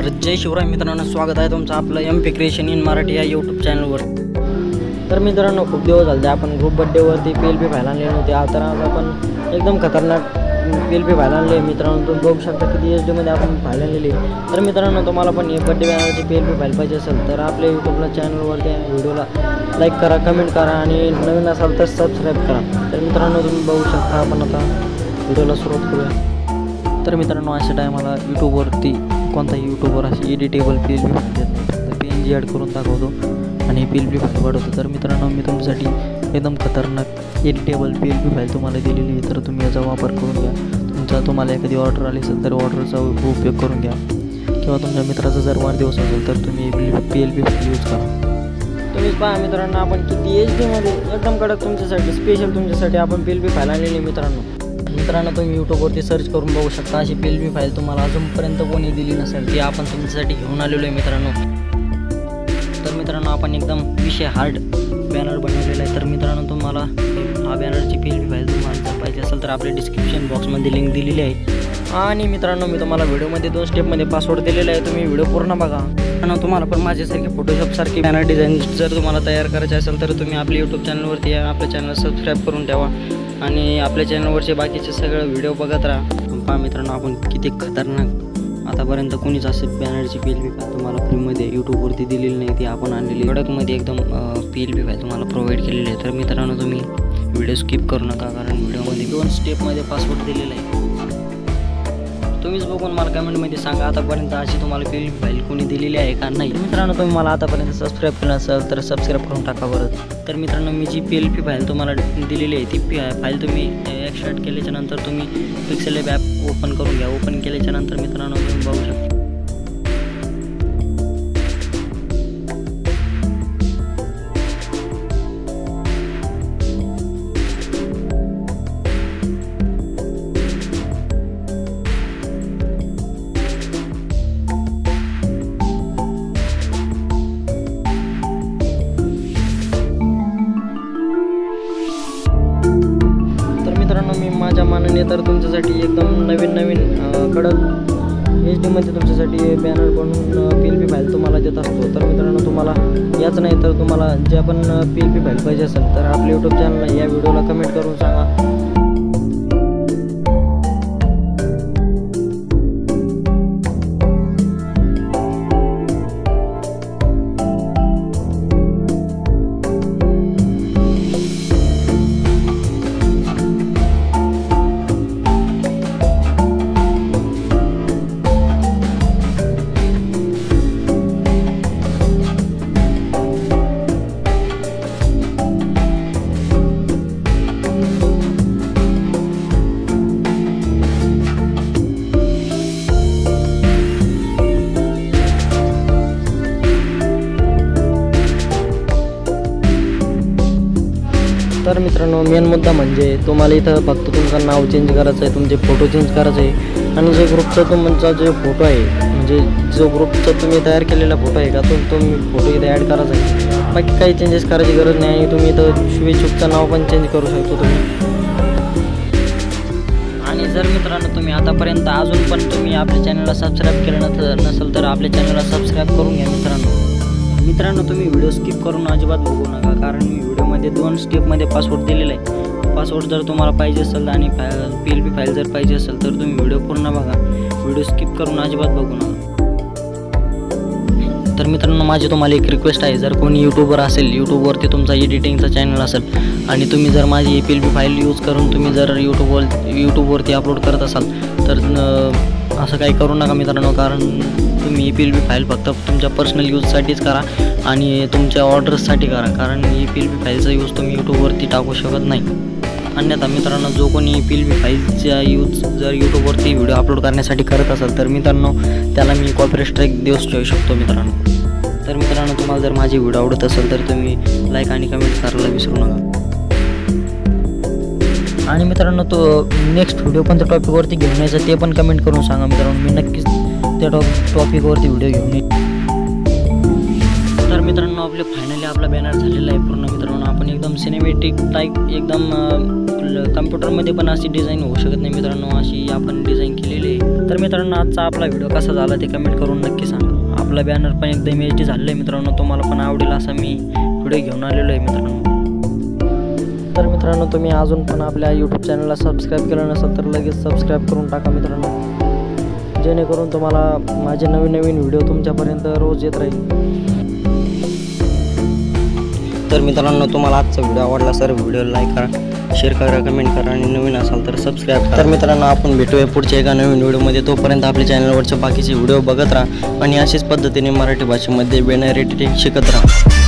तर जय शिवराय मित्रांनो स्वागत आहे तुमचं आपलं M P creation in Marathi या यूट्यूब चॅनलवर तर मित्रांनो खूप दिवस झाले आपण ग्रुप बड्डेवरती पी एल पी फायला आणले नव्हते. आता आज आपण एकदम खतरनाक पी एल पी फायला आणले मित्रांनो तुम्ही बघू शकता किती एच डीमध्ये आपण फाईल आणलेली तर मित्रांनो तुम्हाला पण हे बड्डे बॅनरची पी एल पी फाईल पाहिजे असेल तर आपल्या यूट्यूबला चॅनलवरती व्हिडिओला लाईक करा कमेंट करा आणि नवीन असाल तर सबस्क्राईब करा. तर मित्रांनो तुम्ही बघू शकता आपण आता व्हिडिओला सुरुवात करूया. तर मित्रांनो अशा टायमाला यूट्यूबवरती कोणताही यूट्यूबवर अशी एडिटेबल पी एल फाईल देत नाही. तर पी एन जी ॲड करून दाखवतो आणि पी एल पी फाईल वाढवतो. तर मित्रांनो मी तुमच्यासाठी एकदम खतरनाक editable P L B file तुम्हाला दिलेली आहे. तर तुम्ही याचा वापर करून घ्या. तुमचा तुम्हाला एखादी ऑर्डर आली असेल तर ऑर्डरचा उपयोग करून घ्या. किंवा तुमच्या मित्राचा जर वाढदिवस असेल तर तुम्ही P L B file use करा. तुम्हीच पहा मित्रांनो आपण किती एच डीमध्ये एकदम कडक तुमच्यासाठी स्पेशल तुमच्यासाठी आपण पी एल बी फाईल आणलेली मित्रांनो. मित्रांनो तुम्ही यूट्यूबवरती सर्च करून बघू शकता. अशी पी फाईल तुम्हाला अजूनपर्यंत कोणी दिली नसेल ती आपण तुमच्यासाठी घेऊन आलेलो आहे मित्रांनो. तर मित्रांनो आपण एकदम विषय हार्ड बॅनर बनवलेला आहे. तर मित्रांनो तुम्हाला हा बॅनरची पी फाईल तुम्हाला जर पाहिजे असेल तर आपल्या डिस्क्रिप्शन बॉक्समध्ये लिंक दिलेली आहे. आणि मित्रांनो मी तुम्हाला व्हिडिओमध्ये दोन स्टेपमध्ये पासवर्ड दिलेला आहे. तुम्ही व्हिडिओ पूर्ण बघा. आणि तुम्हाला पण माझ्यासारखी फोटोशॉपसारखे बॅनर डिझाईन जर तुम्हाला तयार करायचे असेल तर तुम्ही आपल्या यूट्यूब चॅनलवरती या. आपल्या चॅनल सबस्क्राईब करून ठेवा. आणि आपल्या चॅनलवरचे बाकीचे सगळं व्हिडिओ बघत राहा. पहा मित्रांनो आपण किती खतरनाक आतापर्यंत कोणीच असे बॅनरची पी एल बी फाईल तुम्हाला फ्रीमध्ये यूट्यूबवरती दिलेली नाही. ती आपण आणलेली प्रोडक्टमध्ये एकदम पी एल बी फाईल तुम्हाला प्रोव्हाइड केलेली आहे. तर मित्रांनो तुम्ही व्हिडिओ स्किप करू नका कारण व्हिडिओमध्ये दोन स्टेपमध्ये पासवर्ड दिलेला आहे. तुम्हीच बघून मला कमेंटमध्ये सांगा आतापर्यंत अशी तुम्हाला पी एल फाईल कोणी दिलेली आहे का नाही. मित्रांनो तुम्ही मला आतापर्यंत सबस्क्राईब केलं असेल तर सबस्क्राईब करून टाका बरं. तर मित्रांनो मी जी पी एल पी फाईल तुम्हाला दिलेली आहे ती पी फाईल तुम्ही एक्स्ट्रॅक्ट केल्याच्यानंतर तुम्ही पिक्सेल ॲप ओपन करून घ्या. ओपन केल्याच्यानंतर मित्रांनो तुम्ही बघू शकता. मित्रांनो मानाने तर तुमच्यासाठी एकदम नवीन नवीन कडक एच डीमध्ये तुमच्यासाठी बॅनर बनवून पी एल पी फाईल तुम्हाला देत असतो. तर मित्रांनो तुम्हाला याच नाही तर तुम्हाला जे पण पी एल पी फाईल पाहिजे असेल तर आपल्या यूट्यूब चॅनलला या व्हिडिओला कमेंट करून सांगा. तर मित्रांनो मेन मुद्दा म्हणजे तुम्हाला इथं फक्त तुमचं नाव चेंज करायचं आहे तुमचे फोटो चेंज करायचे आहे. आणि जे ग्रुपचा तुमचा जो फोटो आहे म्हणजे जो ग्रुपचा तुम्ही तयार केलेला फोटो आहे का तो तुम्ही फोटो इथे ॲड करायचा आहे. बाकी काही चेंजेस करायची गरज नाही आणि तुम्ही इथं शुभेच्छुकचं नाव पण चेंज करू शकतो तुम्ही. आणि जर मित्रांनो तुम्ही आतापर्यंत अजून पण तुम्ही आपल्या चॅनलला सबस्क्राईब केलं नस नसेल तर आपल्या चॅनलला सबस्क्राईब करून घ्या मित्रांनो. मित्रांनो तुम्ही व्हिडिओ स्किप करून अजिबात बघू नका कारण मी व्हिडिओमध्ये दोन स्टेपमध्ये पासवर्ड दिलेला आहे. पासवर्ड जर तुम्हाला पाहिजे असेल आणि पी एल पी फाईल जर पाहिजे असेल तर तुम्ही व्हिडिओ पूर्ण बघा. व्हिडिओ स्किप करून अजिबात बघू नका. तर मित्रांनो माझी तुम्हाला एक रिक्वेस्ट आहे. जर कोणी यूट्यूबर असेल यूट्यूबवरती तुमचा एडिटिंगचा चॅनल असेल आणि तुम्ही जर माझी A P L P file use करून तुम्ही जर यूट्यूबवर यूट्यूबवरती अपलोड करत असाल तर असं काही करू नका मित्रांनो कारण तुम्ही E P L B file फक्त तुमच्या पर्सनल यूजसाठीच करा आणि तुमच्या ऑर्डर्ससाठी करा. कारण ई पी एल बी फाईलचा यूज तुम्ही यूट्यूबवरती टाकू शकत नाही. अन्यथा मित्रांनो जो कोणी ई पी एल बी फाईलचा यूज जर यूट्यूबवरती व्हिडिओ अपलोड करण्यासाठी करत असेल तर मित्रांनो त्याला मी कॉपरेट स्ट्राईक देऊ ठेवू शकतो मित्रांनो. तर मित्रांनो तुम्हाला जर माझी व्हिडिओ आवडत असेल तर तुम्ही लाईक आणि कमेंट करायला विसरू नका. आणि मित्रांनो तो नेक्स्ट व्हिडिओ कोणत्या टॉपिकवरती घेऊन यायचं ते पण कमेंट करून सांगा मित्रांनो. मी नक्कीच त्या टॉप टॉपिकवरती व्हिडिओ घेऊन तर मित्रांनो आपले फायनली आपला बॅनर झालेला आहे पूर्ण मित्रांनो. आपण एकदम सिनेमॅटिक टाईप एकदम कम्प्युटरमध्ये पण अशी डिझाईन होऊ शकत नाही मित्रांनो अशी आपण डिझाईन केलेली आहे. तर मित्रांनो आजचा आपला व्हिडिओ कसा झाला ते कमेंट करून नक्की सांगा. आपला बॅनर पण एकदम एच डी झालेलं आहे मित्रांनो. तुम्हाला पण आवडेल असा मी व्हिडिओ घेऊन आलेलो आहे मित्रांनो. तर मित्रांनो तुम्ही अजून पण आपल्या यूट्यूब चॅनलला सबस्क्राईब केलं नसेल तर लगेच सबस्क्राईब करून टाका मित्रांनो. जेणेकरून तुम्हाला माझे नवीन नवीन व्हिडिओ तुमच्यापर्यंत रोज येत राहील. तर मित्रांनो तुम्हाला आजचा व्हिडिओ आवडला सर व्हिडिओ लाईक करा शेअर करा कमेंट करा आणि नवीन असाल तर सबस्क्राईब करा. तर मित्रांनो आपण भेटूया पुढच्या एका नवीन व्हिडिओमध्ये. तोपर्यंत आपल्या चॅनलवरचे बाकीचे व्हिडिओ बघत राहा आणि अशाच पद्धतीने मराठी भाषेमध्ये बेनारी शिकत राहा.